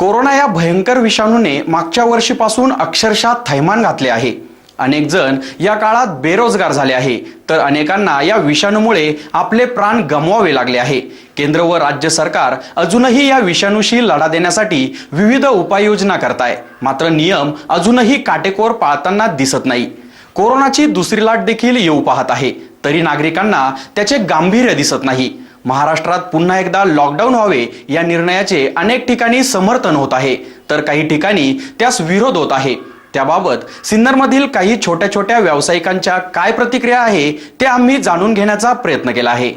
Corona या भयंकर विषाणूने मागच्या वर्षीपासून अक्षरशः थैमान घातले आहे. अनेक जण या काळात बेरोजगार झाले आहे. तर अनेकांना या विषाणूमुळे आपले प्राण गमवावे लागले आहे. केंद्र व राज्य सरकार अजूनही या विषाणूशी लढा देण्यासाठी विविध उपाययोजना करताय. मात्र नियम अजूनही काटेकोर पाळताना दिसत नाही. कोरोनाची दुसरी लाट देखील येऊ पाहत आहे. तरी नागरिकांना त्याचे गांभीर्य दिसत नाही. महाराष्ट्रात पुन्हा एकदा लॉकडाऊन व्हावे या निर्णयाचे अनेक ठिकाणी समर्थन होत आहे. तर काही ठिकाणी त्यास विरोध होत आहे. त्याबाबत सिन्नरमधील काही छोट्या छोट्या व्यावसायिकांच्या काय प्रतिक्रिया आहे ते आम्ही जाणून घेण्याचा प्रयत्न केला आहे.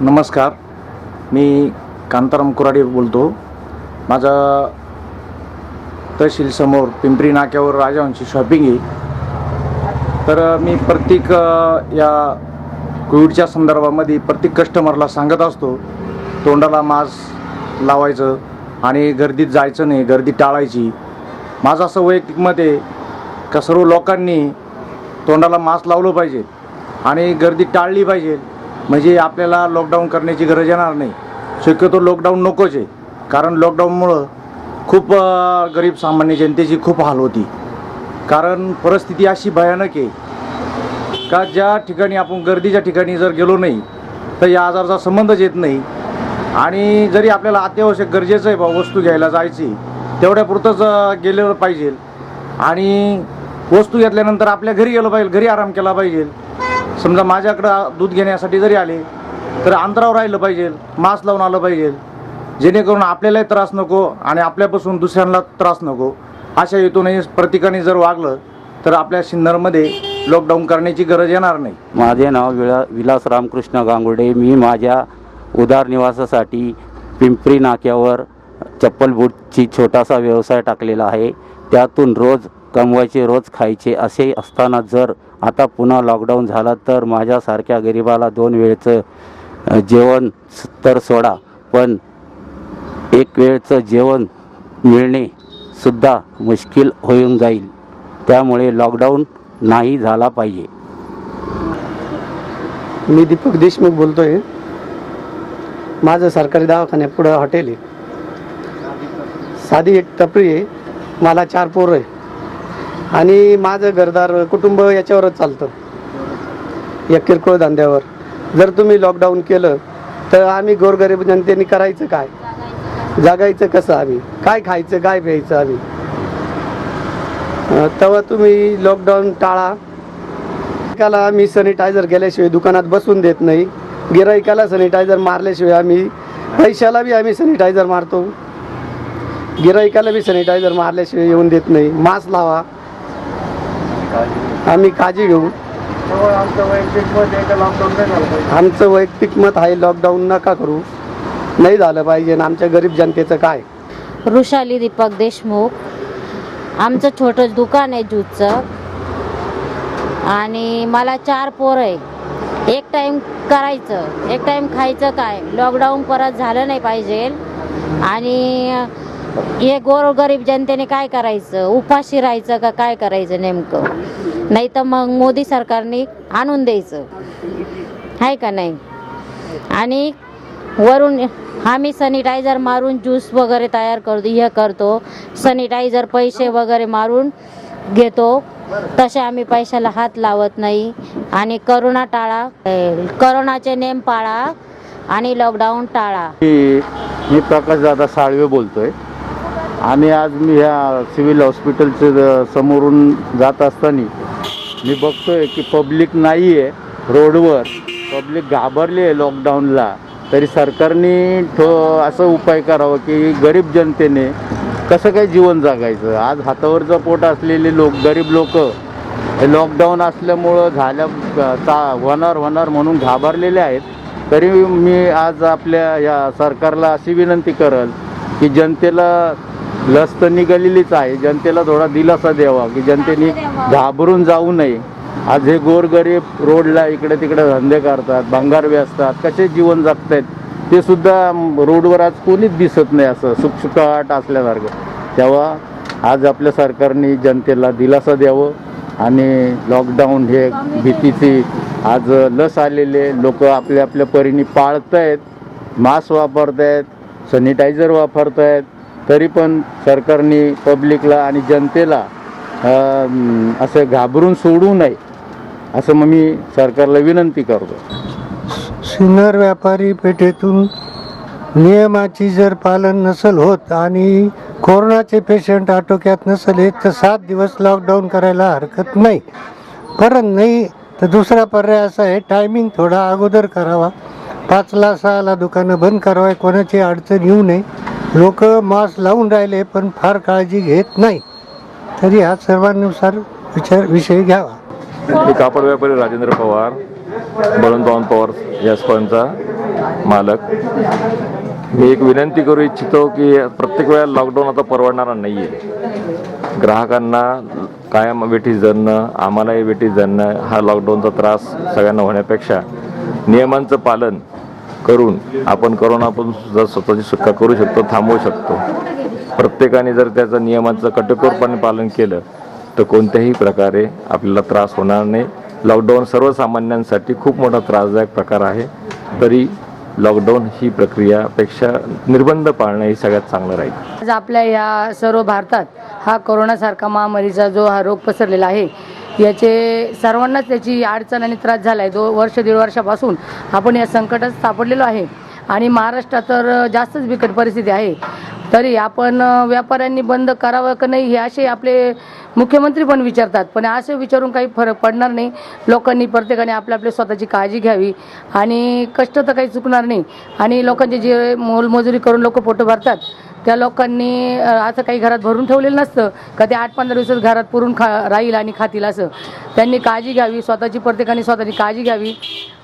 नमस्कार. मी कांताराम कुराडे बोलतो. माझा तहसीलसमोर पिंपरी नाक्यावर राजावंशी शॉपिंग आहे. तर मी प्रत्येक या कोविडच्या संदर्भामध्ये प्रत्येक कस्टमरला सांगत असतो तोंडाला मास्क लावायचं आणि गर्दीत जायचं नाही गर्दी टाळायची. माझं असं वैयक्तिक मत आहे का सर्व लोकांनी तोंडाला मास्क लावलं पाहिजे आणि गर्दी टाळली पाहिजे. म्हणजे आपल्याला लॉकडाऊन करण्याची गरज येणार नाही. शक्यतो लॉकडाऊन नकोच आहे. कारण लॉकडाऊनमुळं खूप गरीब सामान्य जनतेची खूप हाल होती. कारण परिस्थिती अशी भयानक आहे का ज्या ठिकाणी आपण गर्दीच्या ठिकाणी जर गेलो नाही तर या आजाराचा संबंधच येत नाही. आणि जरी आपल्याला अत्यावश्यक गरजेचं आहे बा वस्तू घ्यायला जायची तेवढ्यापुरतंच अ, गेलं पाहिजे. आणि वस्तू घेतल्यानंतर आपल्या घरी गेलं पाहिजे घरी आराम केला पाहिजे. समजा माझ्याकडं दूध घेण्यासाठी जरी आले तर अंतरावर राहिलं पाहिजे मास्क लावून आलं पाहिजे. जेणेकरून आपल्यालाही त्रास नको आणि आपल्यापासून दुसऱ्यांना त्रास नको. अशा हेतूने प्रत्येकाने जर वागलं तर आपल्या सिन्नरमध्ये लॉकडाऊन करण्याची गरज येणार नाही. माझे नाव विला विलास रामकृष्ण गांगुर्डे. मी माझ्या उदारनिवासासाठी पिंपरी नाक्यावर चप्पल बूटची छोटासा व्यवसाय टाकलेला आहे. त्यातून रोज कमवायचे रोज खायचे असे असताना जर आता पुन्हा लॉकडाऊन झाला तर माझ्यासारख्या गरिबाला दोन वेळचं जेवण तर सोडा. पण एक वेळचं जेवण मिळणे सुद्धा मुश्किल होऊन जाईल. त्यामुळे लॉकडाऊन नाही झाला पाहिजे. मी दीपक देशमुख बोलतोय. माझं सरकारी दवाखान्यापुढं हॉटेल आहे. साधी एक टपरी आहे. मला चार पोरं आहे. आणि माझं घरदार कुटुंब याच्यावरच चालतं. या किरकोळ धंद्यावर. जर तुम्ही लॉकडाऊन केलं तर आम्ही गोरगरीब जनतेने करायचं काय? जगायचं कसं आम्ही? काय खायचं काय प्यायचं आम्ही? तेव्हा तुम्ही लॉकडाऊन टाळा. एकाला आम्ही सॅनिटायझर गेल्याशिवाय दुकानात बसून देत नाही. गिरायकाला सॅनिटायझर मारल्याशिवाय आम्ही पैशाला बी आम्ही सॅनिटायझर मारतो. गिरायकाला बी सॅनिटायझर मारल्याशिवाय येऊन देत नाही. मास्क लावा. आम्ही काळजी घेऊ. आमचं वैयक्तिक मत आहे लॉकडाऊन नका करू. नाही झालं पाहिजे. आमच्या गरीब जनतेचं काय? वृषाली दीपक देशमुख. आमचं छोटं दुकान आहे ज्यूसचं आणि मला चार पोरं आहे. एक टाईम करायचं एक टाईम खायचं काय? लॉकडाऊन परत झालं नाही पाहिजे. आणि हे गोरगरीब जनतेने काय करायचं? उपाशी राहायचं का काय करायचं नेमकं? नाही तर मग मोदी सरकारने आणून द्यायचं. आहे का नाही? आणि वरून आम्ही सॅनिटायझर मारून ज्यूस वगैरे तयार करतो हे करतो. सॅनिटायझर पैसे वगैरे मारून घेतो. तसे आम्ही पैशाला हात लावत नाही. आणि करोना टाळा करोनाचे नेम पाळा आणि लॉकडाऊन टाळा. मी मी प्रकाशदादा साळवे बोलतोय. आणि आज मी ह्या सिव्हिल हॉस्पिटलच्या ज- समोरून जात असताना मी बघतोय की पब्लिक नाही आहे रोडवर. पब्लिक घाबरली आहे लॉकडाऊनला तरी सरकारने ठो असं उपाय करावं की गरीब जनतेने कसं काय जीवन जगायचं? आज हातावरचं पोट असलेले लोक गरीब लोक लॉकडाऊन असल्यामुळं झाल्या चा होणार होणार म्हणून घाबरलेले आहेत. तरी मी आज आपल्या या सरकारला अशी विनंती करल की जनतेला लस तर निघालेलीच आहे. जनतेला थोडा दिलासा द्यावा की जनतेने घाबरून जाऊ नये. आज हे गोरगरीब रोडला इकडे तिकडे धंदे करतात भंगारवे असतात कसे जीवन जगतायत ते सुद्धा रोडवर आज कोणीच दिसत नाही असं सुखसुखाट असल्यासारखं. तेव्हा आज आपल्या सरकारने जनतेला दिलासा द्यावं आणि लॉकडाऊन हे भीतीची आज लस आलेले लोक आपल्या आपल्या परीने पाळत आहेत मास्क वापरत आहेत सॅनिटायझर वापरत आहेत तरी पण सरकारने पब्लिकला आणि जनतेला असं घाबरून सोडू नये. असं मग मी सरकारला विनंती करतो. सिन्नर व्यापारी पेठेतून नियमाची जर पालन नसेल होत आणि कोरोनाचे पेशंट आटोक्यात नसेल येत तर सात दिवस लॉकडाऊन करायला हरकत नाही. कारण नाही तर दुसरा पर्याय असा आहे टायमिंग थोडा अगोदर करावा. पाचला सहाला दुकानं बंद करावा कोणाची अडचण येऊ नये. लोक मास्क लावून राहिले पण फार काळजी घेत नाही. तरी हा सर्वांनुसार विचार विषय घ्यावा. मी कापड व्यापारी राजेंद्र पवार बळवंतवान पवार या स्पर्धचा मालक. मी एक विनंती करू इच्छितो की प्रत्येक वेळा लॉकडाऊन आता परवडणारा नाही आहे ग्राहकांना कायम वेठीस धरणं आम्हालाही वेठीस धरणं हा लॉकडाऊनचा त्रास सगळ्यांना होण्यापेक्षा नियमांचं पालन करून आपण करोनापासून सुद्धा स्वतःची सुटका करू शकतो थांबवू शकतो. प्रत्येकाने जर त्याचं नियमांचं कटोकोरपणे पालन केलं तर कोणत्याही प्रकारे आपल्याला त्रास होणार नाही. लॉकडाऊन सर्वसामान्यांसाठी खूप मोठा त्रासदायक प्रकार आहे. तरी लॉकडाऊन ही प्रक्रियापेक्षा निर्बंध पाळणं ही सगळ्यात चांगलं राहील. आज आपल्या या सर्व भारतात हा कोरोनासारखा महामारीचा जो हा रोग पसरलेला आहे याचे सर्वांनाच त्याची अडचण आणि त्रास झाला आहे दो वर्ष दीड वर्षापासून आपण या संकटात सापडलेलो आहे. आणि महाराष्ट्रात तर जास्तच बिकट परिस्थिती आहे. तरी आपण व्यापाऱ्यांनी बंद करावं का नाही हे असे आपले मुख्यमंत्री पण विचारतात पण असे विचारून काही फरक पडणार नाही. लोकांनी प्रत्येकाने आपल्या आपली स्वतःची काळजी घ्यावी. आणि कष्ट तर काही चुकणार नाही. आणि लोकांचे जे मोलमजुरी करून लोक पोटं भरतात त्या लोकांनी असं काही घरात भरून ठेवलेलं नसतं का ते आठ पंधरा दिवसात घरात पुरून खा राहील आणि खातील असं. त्यांनी काळजी घ्यावी स्वतःची प्रत्येकाने स्वतःची काळजी घ्यावी.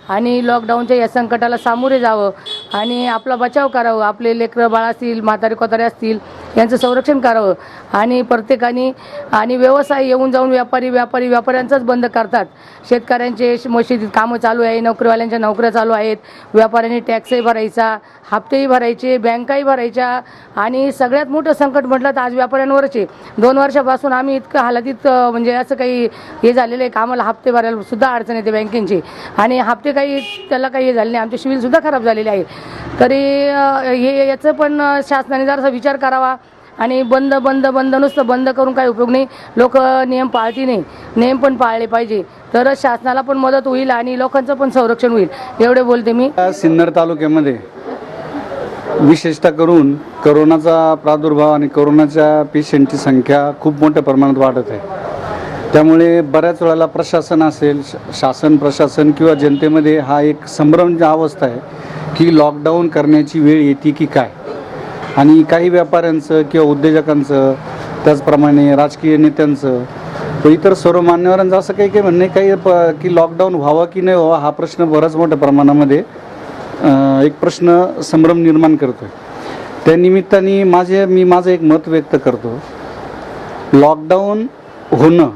आणि लॉकडाऊनच्या या संकटाला सामोरे जावं. आणि आपला बचाव करावं. आपले लेकरं बाळ असतील म्हातारे कोतारे असतील यांचं संरक्षण करावं. आणि प्रत्येकाने आणि व्यवसाय येऊन जाऊन व्यापारी व्यापारी व्यापाऱ्यांचाच बंद करतात. शेतकऱ्यांचे मशिदीत कामं चालू आहे नोकरीवाल्यांच्या नोकऱ्या चालू आहेत. व्यापाऱ्यांनी टॅक्सही भरायचा हप्तेही भरायचे बँकाही भरायच्या आणि सगळ्यात मोठं संकट म्हटलं तर आज व्यापाऱ्यांवरचे. दोन वर्षापासून आम्ही इतकं हालतीत म्हणजे असं काही हे झालेलं आहे कामाला हप्ते भरायला सुद्धा अडचण येते बँकेची. आणि हप्ते काही त्याला काही हे झाले नाही आमचे सिव्हिल खराब झालेले आहे. तरी हे याचं पण शासनाने जरासा विचार करावा. आणि बंद बंद बंद नुसतं बंद करून काही उपयोग नाही. लोक नियम पाळती नाही. नियम पण पाळले पाहिजे. तरच शासनाला पण मदत होईल आणि लोकांचं पण संरक्षण होईल. एवढे बोलते मी. सिन्नर तालुक्यामध्ये विशेषतः करून करोनाचा प्रादुर्भाव आणि करोनाच्या पेशंटची संख्या खूप मोठ्या प्रमाणात वाढत आहे. त्यामुळे बऱ्याच वेळेला प्रशासन असेल श- शासन प्रशासन किंवा जनतेमध्ये हा एक संभ्रम अवस्था आहे की लॉकडाऊन करण्याची वेळ येते की काय? आणि काही व्यापाऱ्यांचं किंवा उद्योजकांचं त्याचप्रमाणे राजकीय नेत्यांचं इतर सर्व मान्यवरांचं असं काही काही म्हणणे काही प की लॉकडाऊन व्हावं की नाही व्हावा हा प्रश्न बऱ्याच मोठ्या प्रमाणामध्ये एक प्रश्न संभ्रम निर्माण करतो आहे त्या निमित्ताने माझे मी माझं एक मत व्यक्त करतो. लॉकडाऊन होणं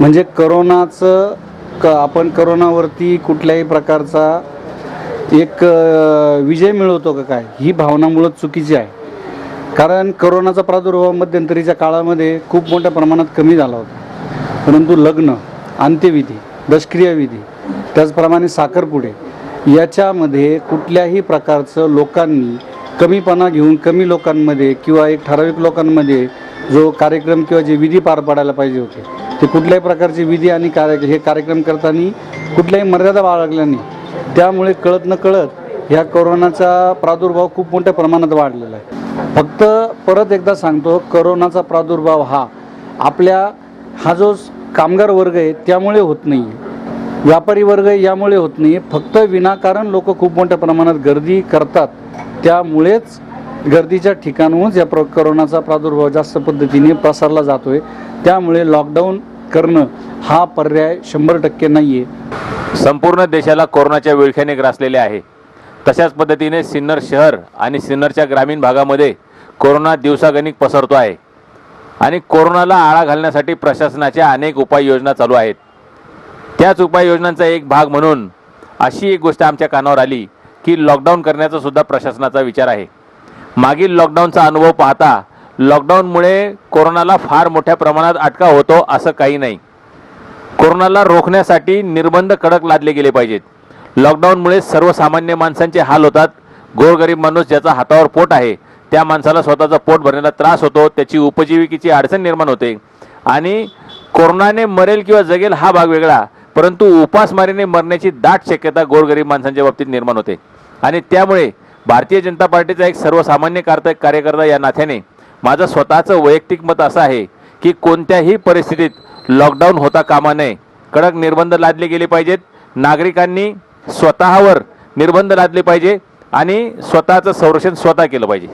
म्हणजे करोनाचं क आपण करोनावरती कुठल्याही प्रकारचा एक विजय मिळवतो का काय ही भावना मुळात चुकीची आहे. कारण करोनाचा प्रादुर्भाव मध्यंतरीच्या काळामध्ये खूप मोठ्या प्रमाणात कमी झाला होता. परंतु लग्न अंत्यविधी दशक्रियाविधी त्याचप्रमाणे साखरपुडे याच्यामध्ये कुठल्याही प्रकारचं लोकांनी कमीपणा घेऊन कमी लोकांमध्ये किंवा एक ठराविक लोकांमध्ये जो कार्यक्रम किंवा जे विधी पार पाडायला पाहिजे होते ते कुठल्याही प्रकारचे विधी आणि कार्य हे कार्यक्रम करताना कुठल्याही मर्यादा बाळगल्या नाही. त्यामुळे कळत न कळत ह्या कोरोनाचा प्रादुर्भाव खूप मोठ्या प्रमाणात वाढलेला आहे. फक्त परत एकदा सांगतो करोनाचा प्रादुर्भाव हा आपल्या हा जो कामगार वर्ग आहे त्यामुळे होत नाही. आहे व्यापारी वर्ग यामुळे होत नाही. फक्त विनाकारण लोक खूप मोठ्या प्रमाणात गर्दी करतात. त्यामुळेच गर्दीच्या ठिकाणहूनच या प्र करोनाचा प्रादुर्भाव जास्त पद्धतीने प्रसारला जातोय. त्यामुळे लॉकडाऊन करणं हा पर्याय शंभर टक्के नाही आहे संपूर्ण देशाला कोरोनाच्या विळख्याने ग्रासलेले आहे. तशाच पद्धतीने सिन्नर शहर आणि सिन्नरच्या ग्रामीण भागामध्ये कोरोना दिवसागणिक पसरतो आहे. आणि कोरोनाला आळा घालण्यासाठी प्रशासनाच्या अनेक उपाययोजना चालू आहेत. त्याच उपाययोजनांचा एक भाग म्हणून अशी एक गोष्ट आमच्या कानावर आली की लॉकडाऊन करण्याचा सुद्धा प्रशासनाचा विचार आहे. मागील लॉकडाऊनचा अनुभव पाहता लॉकडाऊनमुळे कोरोनाला फार मोठ्या प्रमाणात अटका होतो असं काही नाही. कोरोनाला रोखण्यासाठी निर्बंध कडक लादले गेले पाहिजेत. लॉकडाऊनमुळे सर्वसामान्य माणसांचे हाल होतात. गोरगरीब माणूस ज्याचा हातावर पोट आहे त्या माणसाला स्वतःचा पोट भरण्याला त्रास होतो त्याची उपजीविकेची अडचण निर्माण होते. आणि कोरोनाने मरेल किंवा जगेल हा भाग वेगळा परंतु उपासमारीने मरण्याची दाट शक्यता गोरगरीब माणसांच्या बाबतीत निर्माण होते. आणि त्यामुळे भारतीय जनता पार्टीचा एक सर्वसामान्य कार्य कार्यकर्ता या नात्याने माझं स्वतःचं वैयक्तिक मत असं आहे की कोणत्याही परिस्थितीत लॉकडाऊन होता कामा नये. कडक निर्बंध लादले गेले पाहिजेत. नागरिकांनी स्वतःवर निर्बंध लादले पाहिजे आणि स्वतःचं संरक्षण स्वतः केलं पाहिजे.